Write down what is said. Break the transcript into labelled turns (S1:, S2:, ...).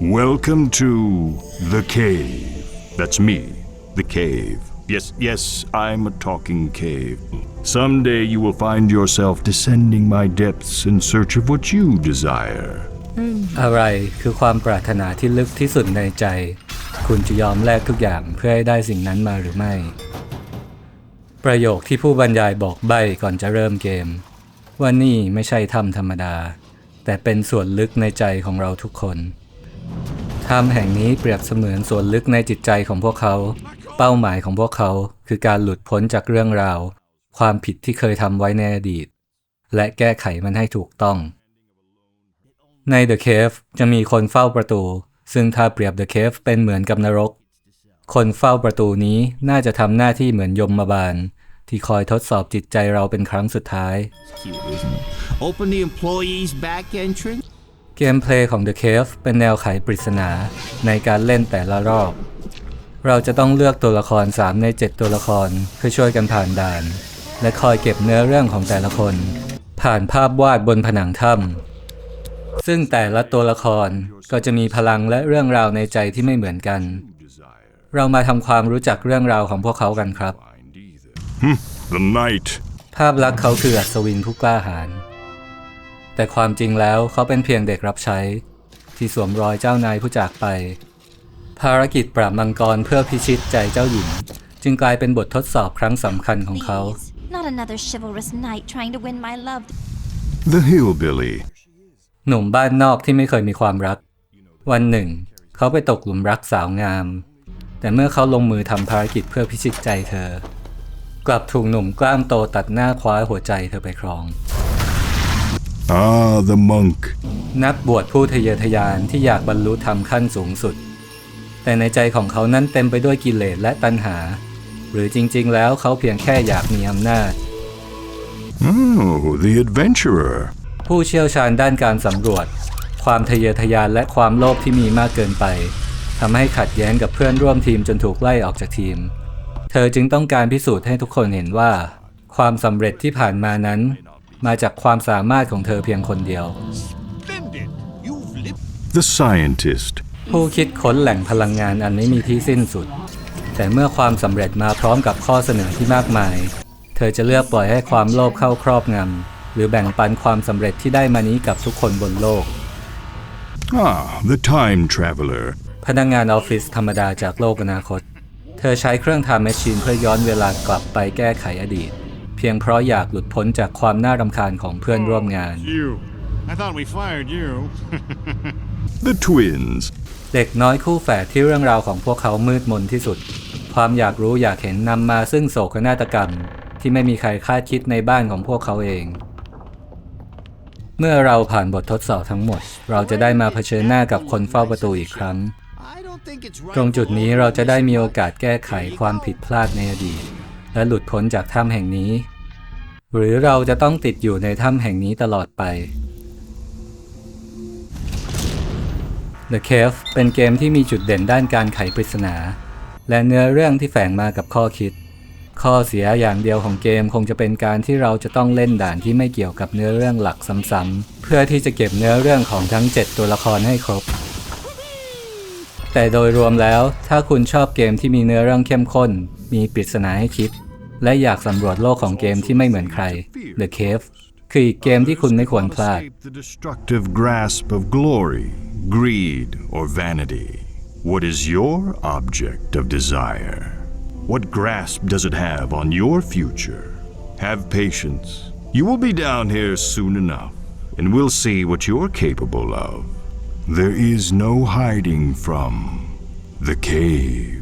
S1: Welcome to the cave. That's me, the cave. Yes, yes, I'm a talking cave. Someday you will find yourself descending my depths in search of what you desire.
S2: อะไรคือความปรารถนาที่ลึกที่สุดในใจ คุณจะยอมแลกทุกอย่างเพื่อให้ได้สิ่งนั้นมาหรือไม่ ประโยคที่ผู้บรรยายบอกใบ้ก่อนจะเริ่มเกม ว่านี่ไม่ใช่ถ้ำธรรมดา แต่เป็นส่วนลึกในใจของเราทุกคน ถ้ำแห่งนี้เปรียบเสมือนส่วนลึกในจิตใจของพวกเขา เป้าหมายของพวกเขาคือการหลุดพ้นจากเรื่องราว ความผิดที่เคยทำไว้ในอดีต และแก้ไขมันให้ถูกต้อง ใน The Cave จะมีคนเฝ้าประตู ซึ่งถ้าเปรียบ The Cave เป็นเหมือนกับนรก คนเฝ้าประตูนี้น่าจะทำหน้าที่เหมือนยมมาบาลที่คอยทดสอบจิตใจเราเป็นครั้งสุดท้าย
S3: Open the employee's back entrance.
S2: เกมเพลย์ของ The Cave เป็นแนวไขปริศนาในการเล่นแต่ละรอบ เราจะต้องเลือกตัวละคร 3 ใน 7 ตัวละครเพื่อช่วยกันผ่านด่าน และคอยเก็บเนื้อเรื่องของแต่ละคน ผ่านภาพวาดบนผนังถ้ำซึ่งแต่ละตัวละครก็จะมีพลังและเรื่องราวในใจที่ไม่เหมือนกัน เรามาทำความรู้จักเรื่องราวของพวกเขากันครับ
S1: The night.
S2: ภาพลักษณ์เขาคืออัศวินผู้กล้าหาญ แต่ความจริงแล้วเขาเป็นเพียงเด็กรับใช้ ที่สวมรอยเจ้านายผู้จากไป ภารกิจปราบมังกรเพื่อพิชิตใจเจ้าหญิง จึงกลายเป็นบททดสอบครั้งสำคัญของเขา
S4: Please, not another chivalrous knight trying to win my love.
S1: The hillbilly.
S2: หนุ่มบ้านนอกที่ไม่เคยมีความรัก วันหนึ่ง เขาไปตกหลุมรักสาวงาม แต่เมื่อเขาลงมือทำภารกิจเพื่อพิชิตใจเธอ กลับถูกหนุ่มกล้ามโตตัดหน้าคว้าหัวใจเธอไปครอง
S1: Ah, the monk.
S2: นักบวชผู้ทะเยอทะยานที่อยากบรรลุธรรมขั้นสูงสุด แต่ในใจของเขานั้นเต็มไปด้วยกิเลสและตัณหา หรือจริงๆ แล้วเขาเพียงแค่อยากมีอำนาจ
S1: Oh, the adventurer.
S2: ผู้เชี่ยวชาญด้านการสำรวจ ความทะเยอทะยานและความโลภที่มีมากเกินไปทำให้ขัดแย้งกับเพื่อนร่วมทีมจนถูกไล่ออกจากทีม เธอจึงต้องการพิสูจน์ให้ทุกคนเห็นว่า ความสำเร็จที่ผ่านมานั้น มาจากความสามารถของเธอเพียงคนเดียว
S3: Splendid. You've lived.
S1: The scientist.
S2: ผู้คิดค้นแหล่งพลังงานอันไม่มีที่สิ้นสุด แต่เมื่อความสำเร็จมาพร้อมกับข้อเสนอที่มากมาย เธอจะเลือกปล่อยให้ความโลภเข้าครอบงำหรือแบ่งปันความสำเร็จที่ได้มานี้กับทุกคนบนโลก
S1: Ah, the time traveler.
S2: พนักงงานออฟฟิศธรรมดาจากโลกอนาคต เธอใช้เครื่องทำแมชชีนเพื่อย้อนเวลากลับไปแก้ไขอดีต เพียงเพราะอยากหลุดพ้นจากความน่ารำคาญของเพื่อนร่วมงาน
S5: You. I thought we fired you.
S1: The twins.
S2: เด็กน้อยคู่แฝดที่เรื่องราวของพวกเขามืดมนที่สุด ความอยากรู้อยากเห็นนำมาซึ่งโศกนาฏกรรม ที่ไม่มีใครคาดคิดในบ้านของพวกเขาเอง เมื่อเราผ่านบททดสอบทั้งหมด เราจะได้มาเผชิญหน้ากับคนเฝ้าประตูอีกครั้ง
S3: I don't think it's right.
S2: ตรงจุดนี้เราจะได้มีโอกาสแก้ไขความผิดพลาดในอดีต และหลุดพ้นจากถ้ำแห่งนี้ หรือเราจะต้องติดอยู่ในถ้ำแห่งนี้ตลอดไป The Cave เป็นเกมที่มีจุดเด่นด้านการไขปริศนา และเนื้อเรื่องที่แฝงมากับข้อคิด ข้อเสียอย่างเดียวของเกมคงจะเป็นการที่เราจะต้องเล่นด่านที่ไม่เกี่ยวกับเนื้อเรื่องหลักซ้ำๆเพื่อที่จะเก็บเนื้อเรื่องของทั้ง 7 ตัวละครให้ครบ แต่โดยรวมแล้ว ถ้าคุณชอบเกมที่มีเนื้อเรื่องเข้มข้น มีปริศนาให้คิด และอยากสำรวจโลกของเกมที่ไม่เหมือนใคร The Cave คืออีกเกมที่คุณไม่ควรพลาด
S1: Escape the destructive grasp of glory, greed, or vanity. What is your object of desire? What grasp does it have on your future? Have patience. You will be down here soon enough, and we'll see what you're capable of. There is no hiding from the cave.